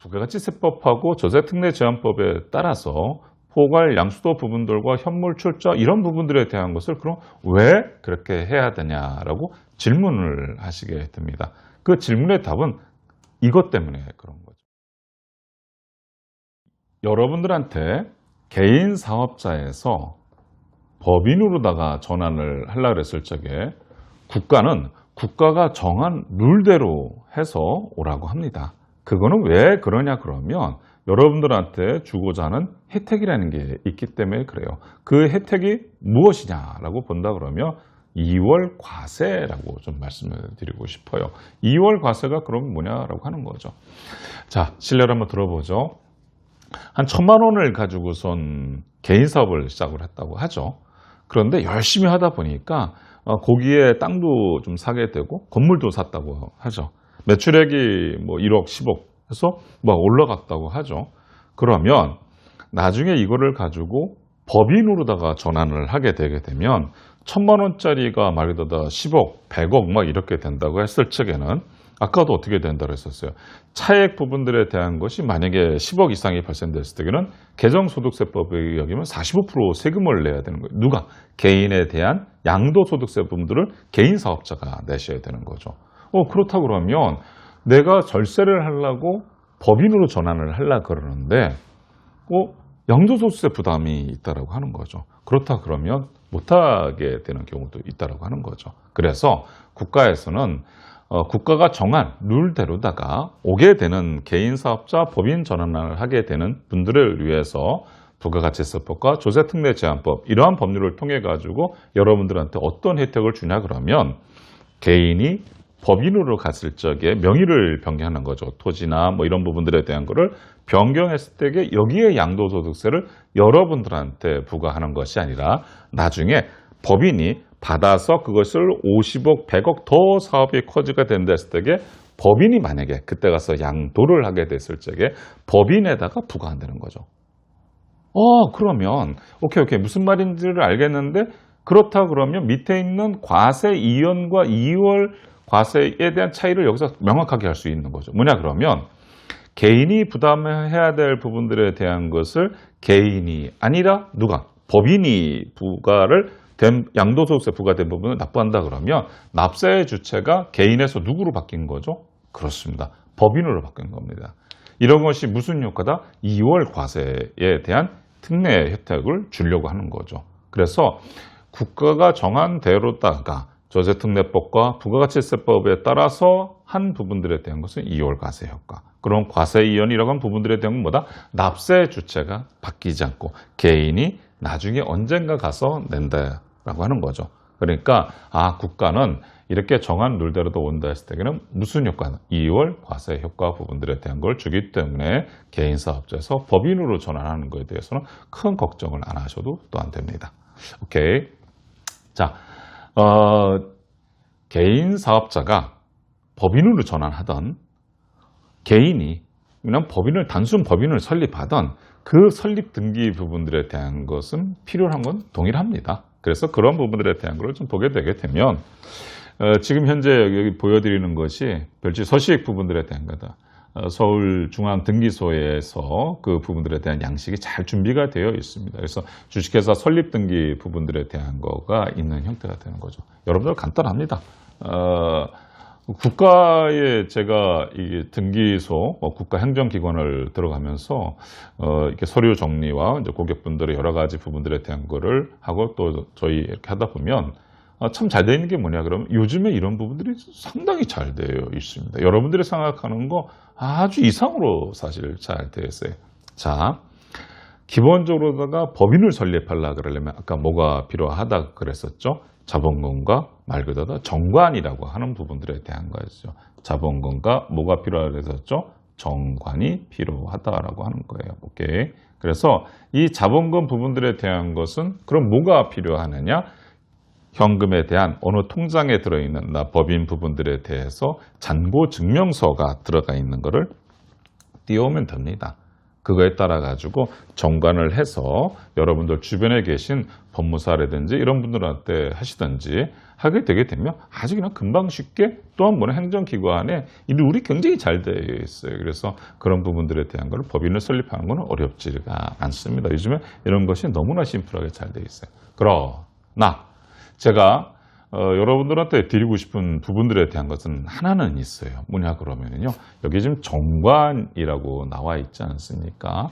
부가가치세법하고 조세특례 제한법에 따라서 포괄 양수도 부분들과 현물 출자 이런 부분들에 대한 것을 그럼 왜 그렇게 해야 되냐라고 질문을 하시게 됩니다. 그 질문의 답은 이것 때문에 그런 거죠. 여러분들한테 개인 사업자에서 법인으로다가 전환을 하려고 그랬을 적에 국가는 국가가 정한 룰대로 해서 오라고 합니다. 그거는 왜 그러냐 그러면 여러분들한테 주고자 하는 혜택이라는 게 있기 때문에 그래요. 그 혜택이 무엇이냐라고 본다 그러면 2월 과세라고 좀 말씀을 드리고 싶어요. 2월 과세가 그럼 뭐냐라고 하는 거죠. 자, 실례로 한번 들어보죠. 한 천만 원을 가지고선 개인 사업을 시작을 했다고 하죠. 그런데 열심히 하다 보니까 어, 거기에 땅도 좀 사게 되고 건물도 샀다고 하죠. 매출액이 뭐 1억, 10억 해서 막 올라갔다고 하죠. 그러면 나중에 이거를 가지고 법인으로다가 전환을 하게 되게 되면 천만 원짜리가 말 그대로 10억, 100억 막 이렇게 된다고 했을 적에는 아까도 어떻게 된다고 했었어요. 차액 부분들에 대한 것이 만약에 10억 이상이 발생됐을 때에는 개정소득세법에 의하면 45% 세금을 내야 되는 거예요. 누가? 개인에 대한 양도소득세 부분들을 개인 사업자가 내셔야 되는 거죠. 어, 그렇다 그러면 내가 절세를 하려고 법인으로 전환을 하려 그러는데 어, 양도소득세 부담이 있다라고 하는 거죠. 그렇다 그러면 못하게 되는 경우도 있다라고 하는 거죠. 그래서 국가에서는 어, 국가가 정한 룰대로다가 오게 되는 개인 사업자 법인 전환을 하게 되는 분들을 위해서 부가가치세법과 조세특례 제한법 이러한 법률을 통해 가지고 여러분들한테 어떤 혜택을 주냐 그러면 개인이 법인으로 갔을 적에 명의를 변경하는 거죠. 토지나 뭐 이런 부분들에 대한 거를 변경했을 때에 여기에 양도소득세를 여러분들한테 부과하는 것이 아니라 나중에 법인이 받아서 그것을 50억, 100억 더 사업이 커지게 된다 했을 때에 법인이 만약에 그때 가서 양도를 하게 됐을 적에 법인에다가 부과한다는 거죠. 어, 그러면 오케이, 오케이. 무슨 말인지를 알겠는데 그렇다 그러면 밑에 있는 과세 2연과 2월 과세에 대한 차이를 여기서 명확하게 할 수 있는 거죠. 뭐냐 그러면 개인이 부담해야 될 부분들에 대한 것을 개인이 아니라 누가 법인이 부과를 된 양도소득세 부과된 부분을 납부한다 그러면 납세의 주체가 개인에서 누구로 바뀐 거죠? 그렇습니다. 법인으로 바뀐 겁니다. 이런 것이 무슨 효과다? 2월 과세에 대한 특례 혜택을 주려고 하는 거죠. 그래서 국가가 정한 대로다가 조세특례법과 부가가치세법에 따라서 한 부분들에 대한 것은 2월 과세 효과. 그런 과세 이연이라고 하는 부분들에 대한 건 뭐다? 납세 주체가 바뀌지 않고 개인이 나중에 언젠가 가서 낸다라고 하는 거죠. 그러니까 아 국가는 이렇게 정한 룰대로도 온다 했을 때는 무슨 효과는 2월 과세 효과 부분들에 대한 걸 주기 때문에 개인 사업자에서 법인으로 전환하는 것에 대해서는 큰 걱정을 안 하셔도 또 안 됩니다. 오케이. 자, 어, 개인 사업자가 법인으로 전환하던 개인이 그냥 법인을 단순 법인을 설립하던 그 설립 등기 부분들에 대한 것은 필요한 건 동일합니다. 그래서 그런 부분들에 대한 걸 좀 보게 되게 되면 어, 지금 현재 여기 보여드리는 것이 별지 서식 부분들에 대한 거다. 어, 서울중앙등기소에서 그 부분들에 대한 양식이 잘 준비가 되어 있습니다. 그래서 주식회사 설립 등기 부분들에 대한 거가 있는 형태가 되는 거죠. 여러분들 간단합니다. 어, 국가에 제가 이 등기소, 어, 국가행정기관을 들어가면서 어, 이렇게 서류 정리와 이제 고객분들의 여러 가지 부분들에 대한 거를 하고 또 저희 이렇게 하다 보면 아, 참잘 되어 있는 게 뭐냐 그러면 요즘에 이런 부분들이 상당히 잘 되어 있습니다. 여러분들이 생각하는 거 아주 이상으로 사실 잘 되어 있어요. 자, 기본적으로다가 법인을 설립하려 그러려면 아까 뭐가 필요하다 그랬었죠? 자본금과 말 그대로 정관이라고 하는 부분들에 대한 거죠. 자본금과 뭐가 필요하다 그랬었죠? 정관이 필요하다라고 하는 거예요. 오케이. 그래서 이 자본금 부분들에 대한 것은 그럼 뭐가 필요하느냐? 현금에 대한 어느 통장에 들어있는 나 법인 부분들에 대해서 잔고 증명서가 들어가 있는 것을 띄우면 됩니다. 그거에 따라 가지고 정관을 해서 여러분들 주변에 계신 법무사라든지 이런 분들한테 하시든지 하게 되게 되면 아주 그냥 금방 쉽게 또 한 번의 행정기관에 이 룰이 굉장히 잘 되어 있어요. 그래서 그런 부분들에 대한 걸 법인을 설립하는 것은 어렵지가 않습니다. 요즘에 이런 것이 너무나 심플하게 잘 되어 있어요. 그러나 제가 어, 여러분들한테 드리고 싶은 부분들에 대한 것은 하나는 있어요. 뭐냐 그러면은요. 여기 지금 정관이라고 나와 있지 않습니까?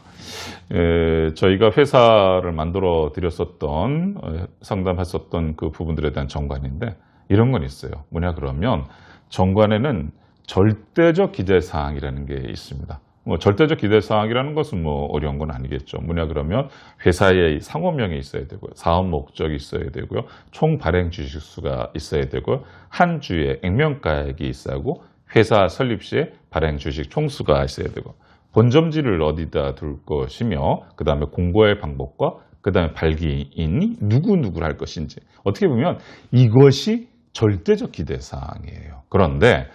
에, 저희가 회사를 만들어 드렸었던 어, 상담했었던 그 부분들에 대한 정관인데 이런 건 있어요. 뭐냐 그러면 정관에는 절대적 기재 사항이라는 게 있습니다. 뭐 절대적 기대 사항이라는 것은 뭐 어려운 건 아니겠죠. 뭐냐 그러면 회사의 상호명이 있어야 되고요. 사업 목적이 있어야 되고요. 총 발행 주식 수가 있어야 되고요. 한 주에 액면가액이 있어야 하고 회사 설립 시에 발행 주식 총수가 있어야 되고 본점지를 어디다 둘 것이며 그 다음에 공고의 방법과 그 다음에 발기인이 누구 누구를 할 것인지 어떻게 보면 이것이 절대적 기대 사항이에요. 그런데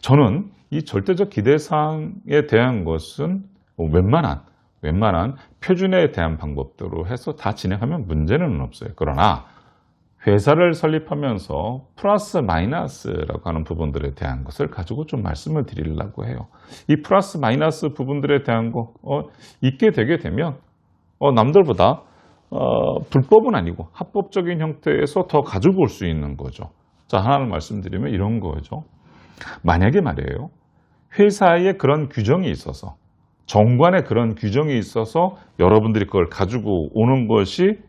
저는 이 절대적 기대 사항에 대한 것은 웬만한 웬만한 표준에 대한 방법대로 해서 다 진행하면 문제는 없어요. 그러나 회사를 설립하면서 플러스 마이너스라고 하는 부분들에 대한 것을 가지고 좀 말씀을 드리려고 해요. 이 플러스 마이너스 부분들에 대한 거 어, 있게 되게 되면 어, 남들보다 어, 불법은 아니고 합법적인 형태에서 더올수 있는 거죠. 자 하나를 말씀드리면 이런 거죠. 만약에 말이에요. 회사에 그런 규정이 있어서 정관에 그런 규정이 있어서 여러분들이 그걸 가지고 오는 것이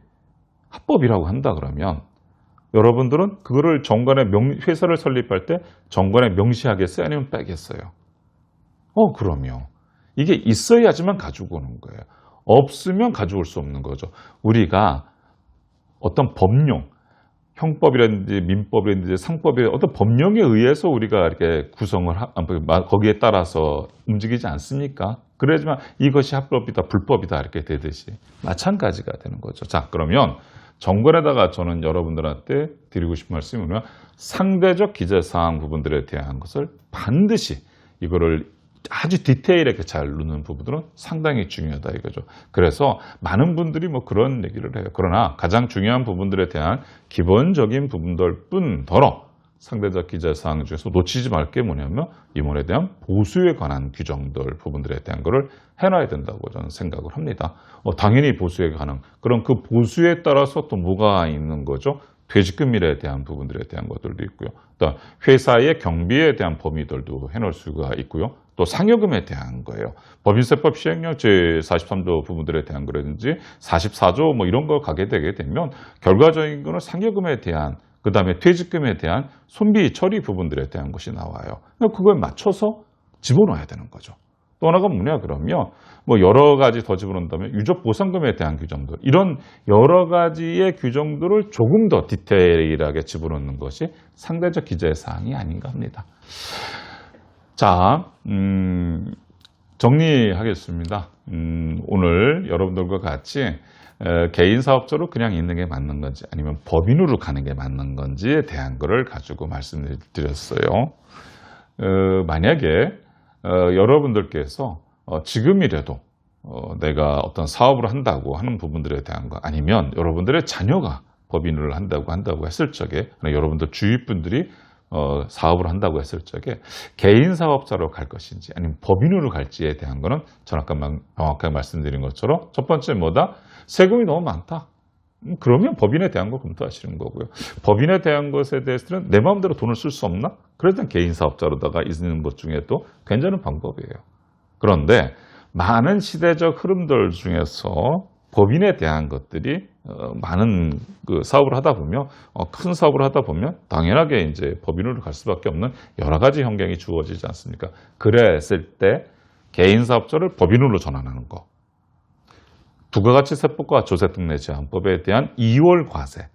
합법이라고 한다 그러면 여러분들은 그거를 정관에 명, 회사를 설립할 때 정관에 명시하겠어요? 아니면 빼겠어요? 어, 그럼요. 이게 있어야지만 가지고 오는 거예요. 없으면 가져올 수 없는 거죠. 우리가 어떤 법령, 형법이라든지 민법이라든지 상법이 어떤 법령에 의해서 우리가 이렇게 구성을 하, 아, 뭐, 거기에 따라서 움직이지 않습니까? 그래야지만 이것이 합법이다, 불법이다 이렇게 되듯이 마찬가지가 되는 거죠. 자, 그러면 정관에다가 저는 여러분들한테 드리고 싶은 말씀이 뭐냐면 상대적 기재 사항 부분들에 대한 것을 반드시 이거를 아주 디테일하게 잘 누는 부분들은 상당히 중요하다 이거죠. 그래서 많은 분들이 뭐 그런 얘기를 해요. 그러나 가장 중요한 부분들에 대한 기본적인 부분들 뿐더러 상대적 기재사항 중에서 놓치지 말 게 뭐냐면 임원에 대한 보수에 관한 규정들 부분들에 대한 거를 해놔야 된다고 저는 생각을 합니다. 어, 당연히 보수에 관한 그럼 그 보수에 따라서 또 뭐가 있는 거죠? 퇴직금일에 대한 부분들에 대한 것들도 있고요. 또 회사의 경비에 대한 범위들도 해놓을 수가 있고요. 또 상여금에 대한 거예요. 법인세법 시행령 제43조 부분들에 대한 거라든지 44조 뭐 이런 거 가게 되게 되면 결과적인 거는 상여금에 대한 그 다음에 퇴직금에 대한 손비 처리 부분들에 대한 것이 나와요. 그걸 맞춰서 집어넣어야 되는 거죠. 또 하나가 뭐냐 그러면 뭐 여러 가지 더 집어넣는다면 유족 보상금에 대한 규정들 이런 여러 가지의 규정들을 조금 더 디테일하게 집어넣는 것이 상대적 기재 사항이 아닌가 합니다. 자, 음, 정리하겠습니다. 음, 오늘 여러분들과 같이 에, 개인 사업자로 그냥 있는 게 맞는 건지 아니면 법인으로 가는 게 맞는 건지에 대한 거를 가지고 말씀을 드렸어요. 어, 만약에 어, 여러분들께서 어, 지금이라도 어, 내가 어떤 사업을 한다고 하는 부분들에 대한 거 아니면 여러분들의 자녀가 법인을 한다고 한다고 했을 적에 여러분들 주위 분들이 어, 사업을 한다고 했을 적에 개인 사업자로 갈 것인지 아니면 법인으로 갈지에 대한 거는 저는 아까 명확하게 말씀드린 것처럼 첫 번째 뭐다? 세금이 너무 많다. 음, 그러면 법인에 대한 거 검토하시는 거고요. 법인에 대한 것에 대해서는 내 마음대로 돈을 쓸 수 없나? 그래서 개인 사업자로다가 있는 것 중에 또 괜찮은 방법이에요. 그런데 많은 시대적 흐름들 중에서 법인에 대한 것들이 어, 많은 그 사업을 하다 보면 어, 큰 사업을 하다 보면 당연하게 이제 법인으로 갈 수밖에 없는 여러 가지 환경이 주어지지 않습니까? 그랬을 때 개인 사업자를 법인으로 전환하는 거. 부가가치 세법과 조세특례 제한법에 대한 2월 과세.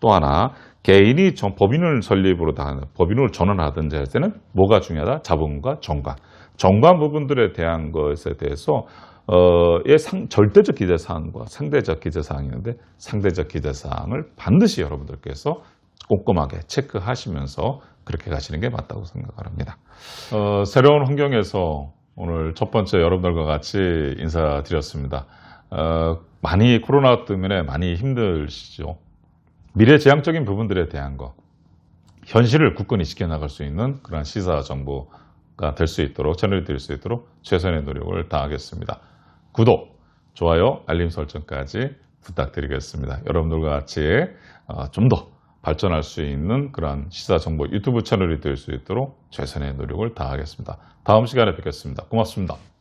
또 하나 개인이 정, 법인을 설립으로 다 법인으로 전환하든지 할 때는 뭐가 중요하다? 자본과 정관. 정관 부분들에 대한 것에 대해서 어의 상, 절대적 기대 사항과 상대적 기대 사항이 있는데 상대적 기대 사항을 반드시 여러분들께서 꼼꼼하게 체크하시면서 그렇게 가시는 게 맞다고 생각을 합니다. 어, 새로운 환경에서 오늘 첫 번째 여러분들과 같이 인사드렸습니다. 어, 많이 코로나 때문에 많이 힘드시죠. 미래지향적인 부분들에 대한 거, 현실을 굳건히 지켜나갈 수 있는 그런 시사 정보가 될 수 있도록 될수 있도록 최선의 노력을 다하겠습니다. 구독, 좋아요, 알림 설정까지 부탁드리겠습니다. 여러분들과 같이 어, 좀더 발전할 수 있는 그런 시사 정보 유튜브 채널이 될 수 있도록 최선의 노력을 다하겠습니다. 다음 시간에 뵙겠습니다. 고맙습니다.